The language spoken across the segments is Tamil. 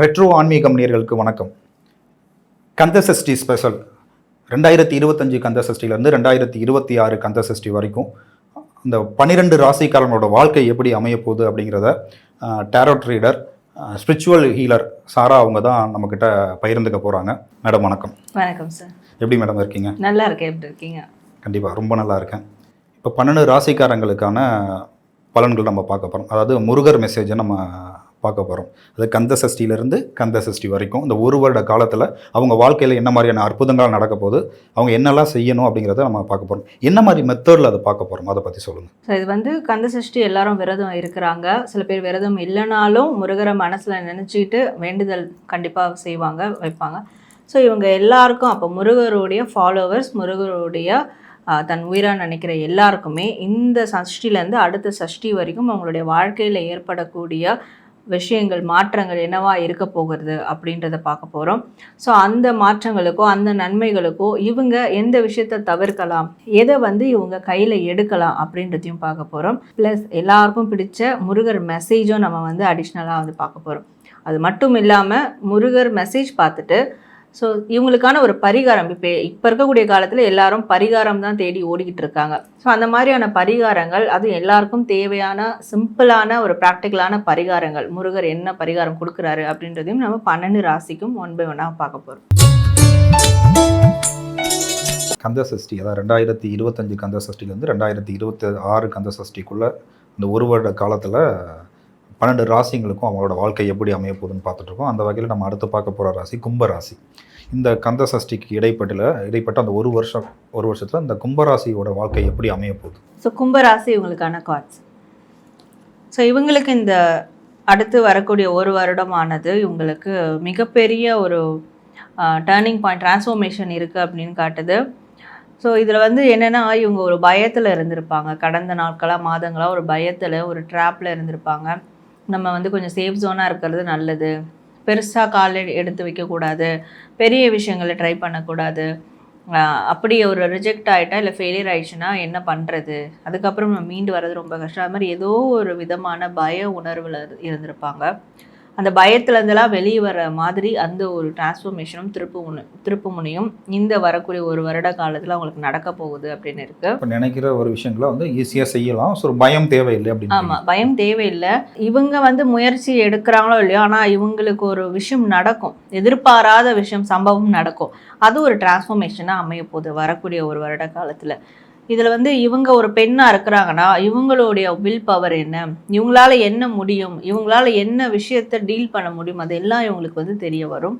ரெட்ரோ ஆன்மீகம் நேயர்களுக்கு வணக்கம். கந்த சஷ்டி ஸ்பெஷல் ரெண்டாயிரத்தி இருபத்தஞ்சு கந்த சஷ்டிலேருந்து ரெண்டாயிரத்தி இருபத்தி ஆறு கந்த சஷ்டி வரைக்கும் இந்த பன்னிரெண்டு ராசிக்காரங்களோட வாழ்க்கை எப்படி அமைய போகுது அப்படிங்கிறத tarot reader spiritual healer Sara அவங்க தான் நம்மக்கிட்ட பகிர்ந்துக்க போகிறாங்க மேடம் வணக்கம். வணக்கம் சார் எப்படி மேடம் இருக்கீங்க? நல்லா இருக்கேன் எப்படி இருக்கீங்க? கண்டிப்பாக ரொம்ப நல்லா இருக்கேன். இப்போ பன்னெண்டு ராசிக்காரங்களுக்கான பலன்கள் நம்ம பார்க்க போகிறோம் அதாவது முருகர் மெசேஜை நம்ம பார்க்க போகிறோம் அது கந்த சஷ்டியிலேருந்து கந்த சஷ்டி வரைக்கும் இந்த ஒரு வருட காலத்தில் அவங்க வாழ்க்கையில் என்ன மாதிரியான அற்புதங்கள் நடக்க போகுது அவங்க என்னெல்லாம் செய்யணும் அப்படிங்கிறத நம்ம பார்க்க போகிறோம் என்ன மாதிரி மெத்தடில் அதை பார்க்க போகிறோம் அதை பற்றி சொல்லுங்கள் ஸோ இது வந்து கந்த சஷ்டி எல்லாரும் விரதம் இருக்கிறாங்க. சில பேர் விரதம் இல்லைனாலும் முருகரை மனசில் நினச்சிக்கிட்டு வேண்டுதல் கண்டிப்பாக செய்வாங்க வைப்பாங்க. ஸோ இவங்க எல்லாருக்கும் அப்போ முருகருடைய ஃபாலோவர்ஸ் முருகருடைய தன் உயிராக நினைக்கிற எல்லாருக்குமே இந்த சஷ்டிலேருந்து அடுத்த சஷ்டி வரைக்கும் அவங்களுடைய வாழ்க்கையில் ஏற்படக்கூடிய விஷயங்கள் மாற்றங்கள் என்னவா இருக்க போகிறது அப்படின்றத பார்க்க போகிறோம் ஸோ அந்த மாற்றங்களுக்கோ அந்த நன்மைகளுக்கோ இவங்க எந்த விஷயத்தை தவிர்க்கலாம் எதை வந்து இவங்க கையில் எடுக்கலாம் அப்படின்றதையும் பார்க்க போகிறோம் ப்ளஸ் எல்லாருக்கும் பிடிச்ச முருகர் மெசேஜும் நம்ம வந்து அடிஷ்னலாக வந்து பார்க்க போகிறோம் அது மட்டும் இல்லாமல் முருகர் மெசேஜ் பார்த்துட்டு ஸோ இவங்களுக்கான ஒரு பரிகாரம். இப்போ இப்போ இருக்கக்கூடிய காலத்தில் எல்லாரும் பரிகாரம் தான் தேடி ஓடிக்கிட்டு இருக்காங்க. ஸோ அந்த மாதிரியான பரிகாரங்கள் அது எல்லாருக்கும் தேவையான சிம்பிளான ஒரு ப்ராக்டிக்கலான பரிகாரங்கள். முருகர் என்ன பரிகாரம் கொடுக்குறாரு அப்படின்றதையும் நம்ம பன்னெண்டு ராசிக்கும் ஒன் பை ஒன்னாக பார்க்க போகிறோம் கந்த சஷ்டி அதாவது ரெண்டாயிரத்தி இருபத்தஞ்சு கந்த சஷ்டிலேருந்து ரெண்டாயிரத்தி இருபத்தி ஆறு கந்த சஷ்டிக்குள்ளே இந்த ஒரு வருட காலத்தில் பன்னெண்டு ராசிங்களுக்கும் அவங்களோட வாழ்க்கை எப்படி அமைய போகுதுன்னு பார்த்துட்ருக்கோம். அந்த வகையில் நம்ம அடுத்து பார்க்க போகிற ராசி கும்ப ராசி இந்த கந்த சஷ்டிக்கு இடைப்பட்டில் இடைப்பட்ட அந்த ஒரு வருஷம் ஒரு வருஷத்தில் இந்த கும்பராசியோட வாழ்க்கை எப்படி அமைய போகுது? ஸோ கும்பராசி இவங்களுக்கான கார்ட்ஸ் ஸோ இவங்களுக்கு இந்த அடுத்து வரக்கூடிய ஒரு வருடமானது இவங்களுக்கு மிகப்பெரிய ஒரு டேர்னிங் பாயிண்ட் டிரான்ஸ்ஃபர்மேஷன் இருக்குது அப்படின்னு காட்டுது. ஸோ இதில் வந்து என்னென்னா இவங்க ஒரு பயத்தில் இருந்திருப்பாங்க. கடந்த நாட்களாக மாதங்களாக ஒரு பயத்தில் ஒரு ட்ராப்பில் இருந்திருப்பாங்க. நம்ம வந்து கொஞ்சம் சேஃப் ஜோனாக இருக்கிறது நல்லது. பெருசாக கால் எடுத்து வைக்கக்கூடாது. பெரிய விஷயங்களை ட்ரை பண்ணக்கூடாது. அப்படி ஒரு ரிஜெக்ட் ஆகிட்டா இல்லை ஃபெயிலியர் ஆயிடுச்சுன்னா என்ன பண்ணுறது அதுக்கப்புறம் நம்ம மீண்டு வர்றது ரொம்ப கஷ்டம். அது மாதிரி ஏதோ ஒரு விதமான பய உணர்வில் இருந்திருப்பாங்க. அந்த பயத்துலேருந்தெல்லாம் வெளியே வர மாதிரி அந்த ஒரு டிரான்ஸ்ஃபர்மேஷனும் திருப்பு முனை திருப்பு முனையும் இந்த வரக்கூடிய ஒரு வருட காலத்தில் அவங்களுக்கு நடக்க போகுது அப்படின்னு இருக்கு. இப்போ நினைக்கிற ஒரு விஷயங்களை வந்து ஈஸியாக செய்யலாம். ஸோ பயம் தேவையில்லை அப்படின்னு ஆமாம் பயம் தேவையில்லை. இவங்க வந்து முயற்சி எடுக்கிறாங்களோ இல்லையோ ஆனால் இவங்களுக்கு ஒரு விஷயம் நடக்கும். எதிர்பாராத விஷயம் சம்பவம் நடக்கும். அது ஒரு டிரான்ஸ்ஃபர்மேஷனாக அமைய போகுது வரக்கூடிய ஒரு வருட காலத்தில். இதில் வந்து இவங்க ஒரு பெண்ணாக இருக்கிறாங்கன்னா இவங்களுடைய வில் பவர் என்ன? இவங்களால என்ன முடியும்? இவங்களால என்ன விஷயத்தை டீல் பண்ண முடியும்? அதெல்லாம் இவங்களுக்கு வந்து தெரிய வரும்.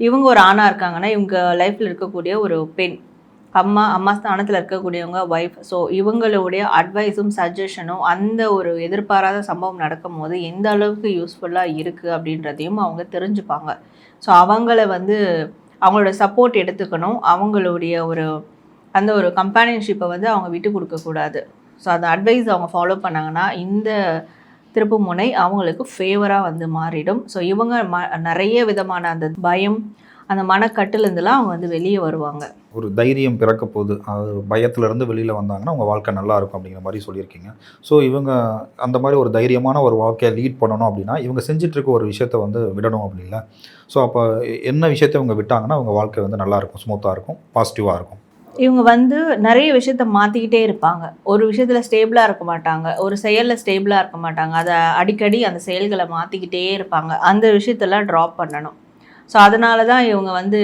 இவங்க ஒரு ஆணாக இருக்காங்கன்னா இவங்க லைஃப்பில் இருக்கக்கூடிய ஒரு பெண். அம்மா அம்மா ஸ்தானத்தில் இருக்கக்கூடியவங்க ஒய்ஃப் ஸோ இவங்களுடைய அட்வைஸும் சஜஷனும் அந்த ஒரு எதிர்பாராத சம்பவம் நடக்கும் போது எந்த அளவுக்கு யூஸ்ஃபுல்லாக இருக்குது அப்படின்றதையும் அவங்க தெரிஞ்சுப்பாங்க. ஸோ அவங்கள வந்து அவங்களோட சப்போர்ட் எடுத்துக்கணும். அவங்களுடைய ஒரு அந்த ஒரு கம்பேனியன்ஷிப்பை வந்து அவங்க விட்டு கொடுக்கக்கூடாது ஸோ அந்த அட்வைஸ் அவங்க ஃபாலோ பண்ணாங்கன்னா இந்த திருப்பு முனை அவங்களுக்கு ஃபேவராக வந்து மாறிடும். ஸோ இவங்க ம நிறைய விதமான அந்த பயம் அந்த மனக்கட்டுலேருந்துலாம் அவங்க வந்து வெளியே வருவாங்க. ஒரு தைரியம் பிறக்க போகுது. அது பயத்துலேருந்து வெளியில் வந்தாங்கன்னா உங்கள் வாழ்க்கை நல்லாயிருக்கும் அப்படிங்கிற மாதிரி சொல்லியிருக்கீங்க. ஸோ இவங்க அந்த மாதிரி ஒரு தைரியமான ஒரு வாழ்க்கையை லீட் பண்ணணும் அப்படின்னா இவங்க செஞ்சிட்ருக்க ஒரு விஷயத்த வந்து விடணும் அப்படின்ல ஸோ அப்போ என்ன விஷயத்தை இவங்க விட்டாங்கன்னா அவங்க வாழ்க்கை வந்து நல்லா இருக்கும் ஸ்மூத்தாக இருக்கும் பாசிட்டிவாக இருக்கும். இவங்க வந்து நிறைய விஷயத்த மாற்றிக்கிட்டே இருப்பாங்க. ஒரு விஷயத்தில் ஸ்டேபிளாக இருக்க மாட்டாங்க. ஒரு செயலில் ஸ்டேபிளாக இருக்க மாட்டாங்க. அதை அடிக்கடி அந்த செயல்களை மாற்றிக்கிட்டே இருப்பாங்க. அந்த விஷயத்தெல்லாம் ட்ராப் பண்ணணும். ஸோ அதனால தான் இவங்க வந்து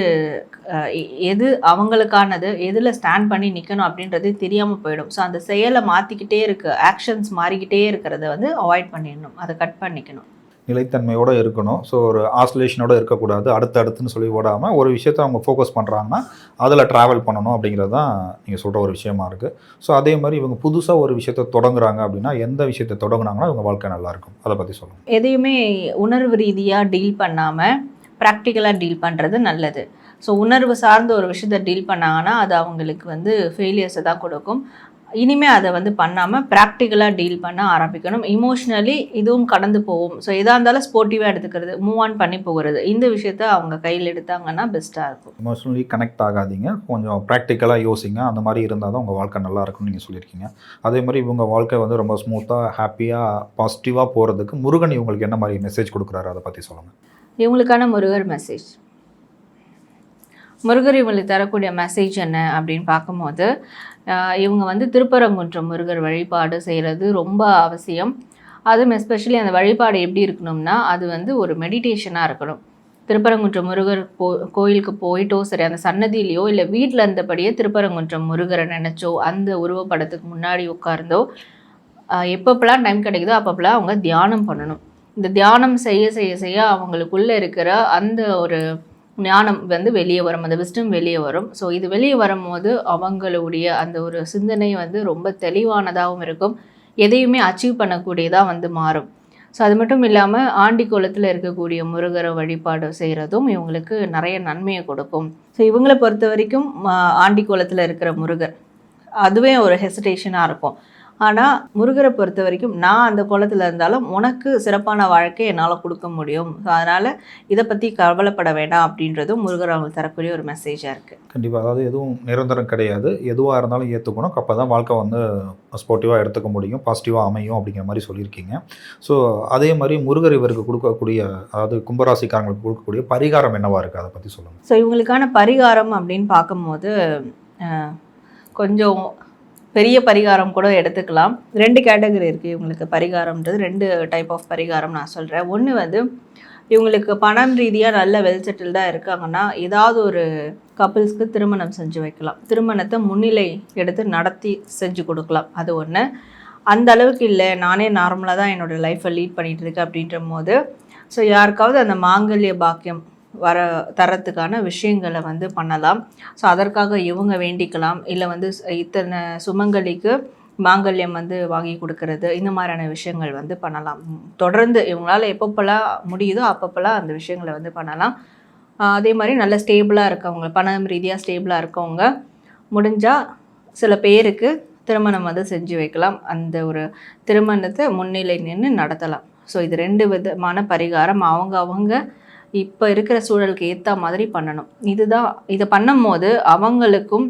எது அவங்களுக்கானது எதில் ஸ்டாண்ட் பண்ணி நிற்கணும் அப்படின்றது தெரியாமல் போயிடும். ஸோ அந்த செயலை மாற்றிக்கிட்டே இருக்க ஆக்ஷன்ஸ் மாறிக்கிட்டே இருக்கிறத வந்து அவாய்ட் பண்ணிடணும். அதை கட் பண்ணிக்கணும். நிலைத்தன்மையோடு இருக்கணும். ஸோ ஒரு ஆசோலேஷனோடு இருக்கக்கூடாது. அடுத்து அடுத்துன்னு சொல்லி ஓடாமல் ஒரு விஷயத்தை அவங்க ஃபோக்கஸ் பண்ணுறாங்கன்னா அதில் ட்ராவல் பண்ணணும் அப்படிங்கிறது தான் நீங்கள் சொல்கிற ஒரு விஷயமா இருக்குது ஸோ அதே மாதிரி இவங்க புதுசாக ஒரு விஷயத்தை தொடங்குறாங்க அப்படின்னா எந்த விஷயத்தை தொடங்குனாங்கன்னா இவங்க வாழ்க்கை நல்லாயிருக்கும் அதை பற்றி சொல்லுங்கள் எதையுமே உணர்வு ரீதியாக டீல் பண்ணாமல் ப்ராக்டிக்கலாக டீல் பண்ணுறது நல்லது. ஸோ உணர்வு சார்ந்த ஒரு விஷயத்தை டீல் பண்ணாங்கன்னா அது அவங்களுக்கு வந்து ஃபெயிலியர்ஸை தான் கொடுக்கும். இனிமே அதை வந்து பண்ணாமல் ப்ராக்டிக்கலாக டீல் பண்ண ஆரம்பிக்கணும். இமோஷ்னலி இதுவும் கடந்து போகும். ஸோ எதாக இருந்தாலும் ஸ்போர்ட்டிவாக எடுத்துக்கிறது மூவ் ஆன் பண்ணி போகிறது. இந்த விஷயத்த அவங்க கையில் எடுத்தாங்கன்னா பெஸ்ட்டாக இருக்கும். எமோஷனலி கனெக்ட் ஆகாதீங்க. கொஞ்சம் ப்ராக்டிக்கலாக யோசிங்க. அந்த மாதிரி இருந்தால் தான் உங்கள் வாழ்க்கை நல்லா இருக்கும்னு நீங்கள் சொல்லியிருக்கீங்க. அதே மாதிரி இவங்க வாழ்க்கை வந்து ரொம்ப ஸ்மூத்தாக ஹாப்பியாக பாசிட்டிவாக போகிறதுக்கு முருகன் இவங்களுக்கு என்ன மாதிரி மெசேஜ் கொடுக்குறாரு? அதை பற்றி சொல்லுங்கள் இவங்களுக்கான முருகர் மெசேஜ் முருகர் இவங்களுக்கு தரக்கூடிய மெசேஜ் என்ன அப்படின்னு பார்க்கும்போது இவங்க வந்து திருப்பரங்குன்றம் முருகர் வழிபாடு செய்கிறது ரொம்ப அவசியம். அதுவும் எஸ்பெஷலி அந்த வழிபாடு எப்படி இருக்கணும்னா அது வந்து ஒரு மெடிடேஷனாக இருக்கணும். திருப்பரங்குன்றம் முருகர் போ கோயிலுக்கு போயிட்டோ சரி அந்த சன்னதியிலையோ இல்லை வீட்டில் இருந்தபடியே திருப்பரங்குன்றம் முருகரை நினச்சோ அந்த உருவப்படத்துக்கு முன்னாடி உட்கார்ந்தோ எப்பப்பெல்லாம் டைம் கிடைக்குதோ அப்பப்பெல்லாம் அவங்க தியானம் பண்ணணும். இந்த தியானம் செய்ய செய்ய செய்ய அவங்களுக்குள்ளே இருக்கிற அந்த ஒரு ஞானம் வந்து வெளியே வரும் அந்த விஸ்டம் வெளியே வரும். ஸோ இது வெளியே வரும்போது அவங்களுடைய அந்த ஒரு சிந்தனை வந்து ரொம்ப தெளிவானதாகவும் இருக்கும். எதையுமே அச்சீவ் பண்ணக்கூடியதாக வந்து மாறும். ஸோ அது மட்டும் இல்லாமல் ஆண்டி குளத்தில் இருக்கக்கூடிய முருகரை வழிபாடு செய்கிறதும் இவங்களுக்கு நிறைய நன்மையை கொடுக்கும். ஸோ இவங்களை பொறுத்த வரைக்கும் ஆண்டி குளத்தில் இருக்கிற முருகர் அதுவே ஒரு ஹெசிடேஷனாக இருக்கும். ஆனால் முருகரை பொறுத்த வரைக்கும் நான் அந்த குளத்தில் இருந்தாலும் உனக்கு சிறப்பான வாழ்க்கை என்னால் கொடுக்க முடியும். ஸோ அதனால் இதை பற்றி கவலைப்பட வேண்டாம் அப்படின்றதும் முருகர் அவங்களுக்கு தரக்கூடிய ஒரு மெசேஜாக இருக்குது கண்டிப்பாக அதாவது எதுவும் நிரந்தரம் கிடையாது. எதுவாக இருந்தாலும் ஏற்றுக்கணும் அப்போ தான் வாழ்க்கை வந்து ஸ்போர்ட்டிவாக எடுத்துக்க முடியும் பாசிட்டிவாக அமையும் அப்படிங்கிற மாதிரி சொல்லியிருக்கீங்க. ஸோ அதே மாதிரி முருகர் இவருக்கு கொடுக்கக்கூடிய அதாவது கும்பராசிக்காரங்களுக்கு கொடுக்கக்கூடிய பரிகாரம் என்னவா இருக்குது அதை பற்றி சொல்லுங்கள் ஸோ இவங்களுக்கான பரிகாரம் அப்படின்னு பார்க்கும்போது கொஞ்சம் பெரிய பரிகாரம் கூட எடுத்துக்கலாம். ரெண்டு கேட்டகரி இருக்குது இவங்களுக்கு. பரிகாரம்ன்றது ரெண்டு டைப் ஆஃப் பரிகாரம் நான் சொல்கிறேன் ஒன்று வந்து இவங்களுக்கு பணம் ரீதியாக நல்ல வெல் செட்டில்டாக இருக்காங்கன்னா ஏதாவது ஒரு கப்பிள்ஸ்க்கு திருமணம் செஞ்சு வைக்கலாம். திருமணத்தை முன்னிலை எடுத்து நடத்தி செஞ்சு கொடுக்கலாம். அது ஒன்று அந்த அளவுக்கு இல்லை. நானே நார்மலாக தான் என்னோடய லைஃப்பை லீட் பண்ணிகிட்டு இருக்கேன் அப்படின்ற போது ஸோ யாருக்காவது அந்த மாங்கல்ய பாக்கியம் வர தரத்துக்கான விஷயங்களை வந்து பண்ணலாம். ஸோ அதற்காக இவங்க வேண்டிக்கலாம். இல்லை வந்து இத்தனை சுமங்கலிக்கு மாங்கல்யம் வந்து வாங்கி கொடுக்கறது இந்த மாதிரியான விஷயங்கள் வந்து பண்ணலாம். தொடர்ந்து இவங்களால எப்பப்பெல்லாம் முடியுதோ அப்பப்போலாம் அந்த விஷயங்களை வந்து பண்ணலாம். அதே மாதிரி நல்ல ஸ்டேபிளாக இருக்கவங்க பணம் ரீதியாக ஸ்டேபிளாக இருக்கவங்க முடிஞ்சால் சில பேருக்கு திருமணம் வந்து செஞ்சு வைக்கலாம். அந்த ஒரு திருமணத்தை முன்னிலை நின்று நடத்தலாம். ஸோ இது ரெண்டு விதமான பரிகாரம். அவங்க அவங்க இப்போ இருக்கிற சூழலுக்கு ஏற்ற மாதிரி பண்ணணும். இதுதான் இதை பண்ணும்போது அவங்களுக்கும்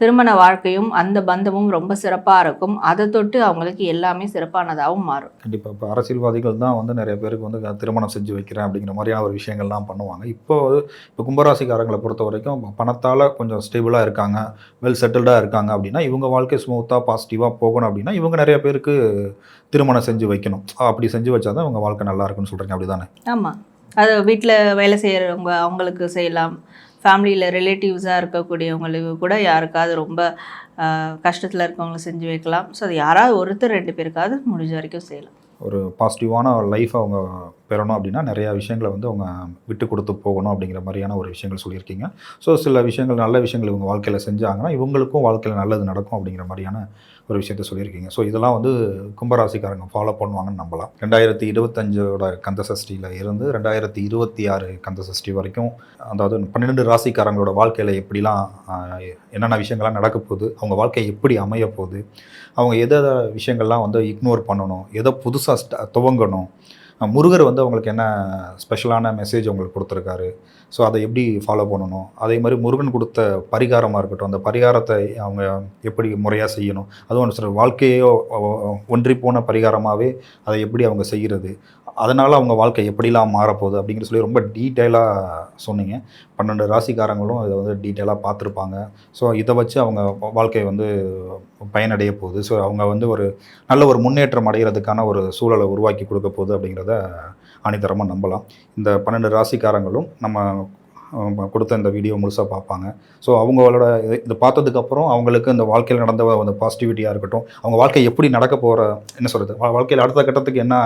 திருமண வாழ்க்கையும் அந்த பந்தமும் ரொம்ப சிறப்பாக இருக்கும். அதை தொட்டு அவங்களுக்கு எல்லாமே சிறப்பானதாகவும் மாறும். கண்டிப்பாக இப்போ அரசியல்வாதிகள் தான் வந்து நிறைய பேருக்கு வந்து திருமணம் செஞ்சு வைக்கிறேன் அப்படிங்கிற மாதிரியான ஒரு விஷயங்கள்லாம் பண்ணுவாங்க. இப்போ இப்போ கும்பராசிக்காரங்களை பொறுத்த வரைக்கும் பணத்தால் கொஞ்சம் ஸ்டேபிளாக இருக்காங்க வெல் செட்டில்டாக இருக்காங்க அப்படின்னா இவங்க வாழ்க்கை ஸ்மூத்தாக பாசிட்டிவாக போகணும் அப்படின்னா இவங்க நிறைய பேருக்கு திருமணம் செஞ்சு வைக்கணும். அப்படி செஞ்சு வச்சா தான் இவங்க வாழ்க்கை நல்லா இருக்குன்னு சொல்கிறீங்க அப்படி தானே ஆமாம் அது வீட்டில் வேலை செய்கிறவங்க அவங்களுக்கு செய்யலாம். ஃபேமிலியில் ரிலேட்டிவ்ஸாக இருக்கக்கூடியவங்களுக்கு கூட யாருக்காவது ரொம்ப கஷ்டத்தில் இருக்கவங்களுக்கு செஞ்சு வைக்கலாம். ஸோ அது யாராவது ஒருத்தர் ரெண்டு பேருக்காவது முடிஞ்ச வரைக்கும் செய்யலாம். ஒரு பாசிட்டிவான லைஃப் அவங்க பெறணும் அப்படின்னா நிறையா விஷயங்களை வந்து அவங்க விட்டு கொடுத்து போகணும் அப்படிங்கிற மாதிரியான ஒரு விஷயங்கள் சொல்லியிருக்கீங்க. ஸோ சில விஷயங்கள் நல்ல விஷயங்கள் இவங்க வாழ்க்கையில் செஞ்சாங்கன்னா இவங்களுக்கும் வாழ்க்கையில் நல்லது நடக்கும் அப்படிங்கிற மாதிரியான ஒரு விஷயத்த சொல்லியிருக்கீங்க. ஸோ இதெல்லாம் வந்து கும்பராசிக்காரங்க ஃபாலோ பண்ணுவாங்கன்னு நம்பலாம். ரெண்டாயிரத்தி இருபத்தஞ்சோட கந்த சஷ்டியில் இருந்து ரெண்டாயிரத்தி இருபத்தி ஆறு கந்த சஷ்டி வரைக்கும் அதாவது பன்னிரெண்டு ராசிக்காரங்களோட வாழ்க்கையில் எப்படிலாம் என்னென்ன விஷயங்கள்லாம் நடக்க போகுது அவங்க வாழ்க்கை எப்படி அமைய போகுது அவங்க எதை விஷயங்கள்லாம் வந்து இக்னோர் பண்ணணும் எதை புதுசாக துவங்கணும் முருகர் வந்து அவங்களுக்கு என்ன ஸ்பெஷலான மெசேஜ் அவங்களுக்கு கொடுத்துருக்காரு? ஸோ அதை எப்படி ஃபாலோ பண்ணணும்? அதே மாதிரி முருகன் கொடுத்த பரிகாரமாக இருக்கட்டும் அந்த பரிகாரத்தை அவங்க எப்படி முறையாக செய்யணும்? அதுவும் சில வாழ்க்கையோ ஒன்றி போன பரிகாரமாகவே அதை எப்படி அவங்க செய்கிறது அதனால் அவங்க வாழ்க்கை எப்படிலாம் மாறப்போகுது அப்படிங்கிற சொல்லி ரொம்ப டீட்டெயிலாக சொன்னீங்க. பன்னெண்டு ராசிக்காரங்களும் இதை வந்து டீட்டெயிலாக பார்த்துருப்பாங்க. ஸோ இதை வச்சு அவங்க வாழ்க்கை வந்து பயனடைய போகுது. ஸோ அவங்க வந்து ஒரு நல்ல ஒரு முன்னேற்றம் அடைகிறதுக்கான ஒரு சூழலை உருவாக்கி கொடுக்க போகுது அப்படிங்கிறத அணிதரமாக நம்பலாம். இந்த பன்னெண்டு ராசிக்காரங்களும் நம்ம கொடுத்த இந்த வீடியோ முழுசாக பார்ப்பாங்க. ஸோ அவங்களோட இது இது பார்த்ததுக்கப்புறம் அவங்களுக்கு இந்த வாழ்க்கையில் நடந்த அந்த பாசிட்டிவிட்டியாக இருக்கட்டும் அவங்க வாழ்க்கை எப்படி நடக்க போகிற என்ன சொல்கிறது வாழ்க்கையில் அடுத்த கட்டத்துக்கு என்ன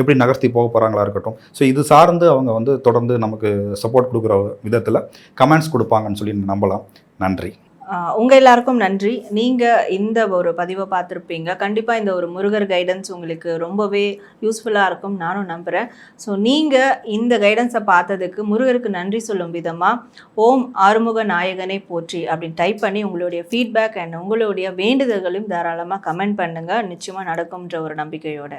எப்படி நகர்த்தி போக போகிறாங்களா இருக்கட்டும். ஸோ இது சார்ந்து அவங்க வந்து தொடர்ந்து நமக்கு சப்போர்ட் கொடுக்குற விதத்தில் கமெண்ட்ஸ் கொடுப்பாங்கன்னு சொல்லி நம்பலாம். நன்றி. உங்கள் எல்லாருக்கும் நன்றி. நீங்கள் இந்த ஒரு பதிவை பார்த்துருப்பீங்க. கண்டிப்பாக இந்த ஒரு முருகர் கைடன்ஸ் உங்களுக்கு ரொம்பவே யூஸ்ஃபுல்லாக இருக்கும். நானும் நம்புகிறேன் ஸோ நீங்கள் இந்த கைடன்ஸை பார்த்ததுக்கு முருகருக்கு நன்றி சொல்லும் விதமாக ஓம் ஆறுமுக நாயகனை போற்றி அப்படின்னு டைப் பண்ணி உங்களுடைய ஃபீட்பேக் அண்ட் உங்களுடைய வேண்டுதல்களையும் தாராளமாக கமெண்ட் பண்ணுங்கள் நிச்சயமாக நடக்கும்ன்ற ஒரு நம்பிக்கையோட.